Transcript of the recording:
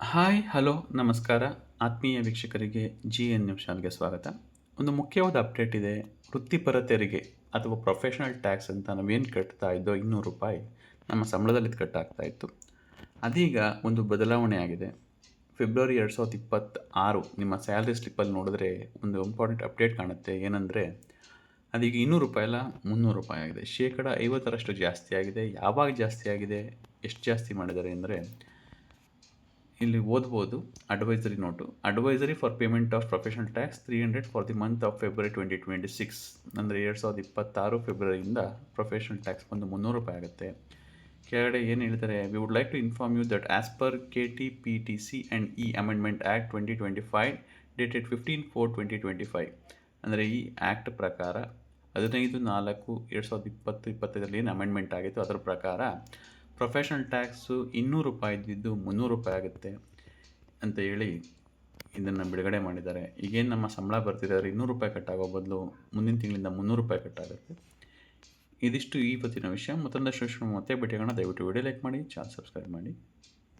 Hi, hello, ನಮಸ್ಕಾರ. ಆತ್ಮೀಯ ವೀಕ್ಷಕರಿಗೆ ಜಿ ಎನ್ ನ್ಯೂಸ್ ಚಾನಲ್ಗೆ ಸ್ವಾಗತ. ಒಂದು ಮುಖ್ಯವಾದ ಅಪ್ಡೇಟ್ ಇದೆ. ವೃತ್ತಿಪರ ತೆರಿಗೆ ಅಥವಾ ಪ್ರೊಫೆಷನಲ್ ಟ್ಯಾಕ್ಸ್ ಅಂತ ನಾವೇನು ಕಟ್ತಾ ಇದ್ದೋ ಇನ್ನೂರು ರೂಪಾಯಿ ನಮ್ಮ ಸಂಬಳದಲ್ಲಿ ಕಟ್ಟಾಗ್ತಾ ಇತ್ತು. ಅದೀಗ ಒಂದು ಬದಲಾವಣೆ ಆಗಿದೆ. ಫೆಬ್ರವರಿ ಎರಡು ಸಾವಿರದ ಇಪ್ಪತ್ತಾರು ನಿಮ್ಮ ಸ್ಯಾಲ್ರಿ ಸ್ಲಿಪ್ಪಲ್ಲಿ ನೋಡಿದ್ರೆ ಒಂದು ಇಂಪಾರ್ಟೆಂಟ್ ಅಪ್ಡೇಟ್ ಕಾಣುತ್ತೆ. ಏನಂದರೆ, ಅದೀಗ ಇನ್ನೂರು ರೂಪಾಯಿ ಅಲ್ಲ, ಮುನ್ನೂರು ರೂಪಾಯಿ ಆಗಿದೆ. ಶೇಕಡ ಐವತ್ತರಷ್ಟು ಜಾಸ್ತಿ ಆಗಿದೆ. ಯಾವಾಗ ಜಾಸ್ತಿ ಆಗಿದೆ? ಎಷ್ಟು ಜಾಸ್ತಿ ಮಾಡಿದ್ದಾರೆ ಅಂದರೆ ಇಲ್ಲಿ ಓದ್ಬೋದು advisory note advisory for payment of professional tax three hundred for the month of February twenty twenty six ಅಂದರೆ ಎರಡು ಸಾವಿರದ ಇಪ್ಪತ್ತಾರು ಫೆಬ್ರವರಿಯಿಂದ ಪ್ರೊಫೆಷನಲ್ ಟ್ಯಾಕ್ಸ್ ಬಂದು ಮುನ್ನೂರು ರೂಪಾಯಿ ಆಗುತ್ತೆ. ಕೆಳಗಡೆ ಏನು ಹೇಳ್ತಾರೆ we would like to inform you that as per K T P T C and E amendment act twenty twenty five dated fifteen four twenty twenty five ಅಂದರೆ ಈ ಆ್ಯಕ್ಟ್ ಪ್ರಕಾರ ಹದಿನೈದು ನಾಲ್ಕು ಎರಡು ಸಾವಿರದ ಇಪ್ಪತ್ತು ಇಪ್ಪತ್ತೈದರಲ್ಲಿ ಏನು ಅಮೆಂಡ್ಮೆಂಟ್ ಆಗಿತ್ತು, ಅದರ ಪ್ರಕಾರ ಪ್ರೊಫೆಷನಲ್ ಟ್ಯಾಕ್ಸು ಇನ್ನೂರು ರೂಪಾಯಿ ಇದ್ದಿದ್ದು ಮುನ್ನೂರು ರೂಪಾಯಿ ಆಗುತ್ತೆ ಅಂತ ಹೇಳಿ ಇದನ್ನು ಬಿಡುಗಡೆ ಮಾಡಿದ್ದಾರೆ. ಈಗೇನು ನಮ್ಮ ಸಂಬಳ ಬರ್ತಿದೆ ಆದರೆ ಇನ್ನೂರು ರೂಪಾಯಿ ಕಟ್ಟಾಗೋ ಬದಲು ಮುಂದಿನ ತಿಂಗಳಿಂದ ಮುನ್ನೂರು ರೂಪಾಯಿ ಕಟ್ಟಾಗುತ್ತೆ. ಇದಿಷ್ಟು ಈ ಪತ್ತಿನ ವಿಷಯ. ಮತ್ತೊಂದಷ್ಟು ವಿಷಯ ಮತ್ತೆ ಭೇಟಿಯಾಗೋಣ. ದಯವಿಟ್ಟು ವಿಡಿಯೋ ಲೈಕ್ ಮಾಡಿ, ಚಾನಲ್ ಸಬ್ಸ್ಕ್ರೈಬ್ ಮಾಡಿ.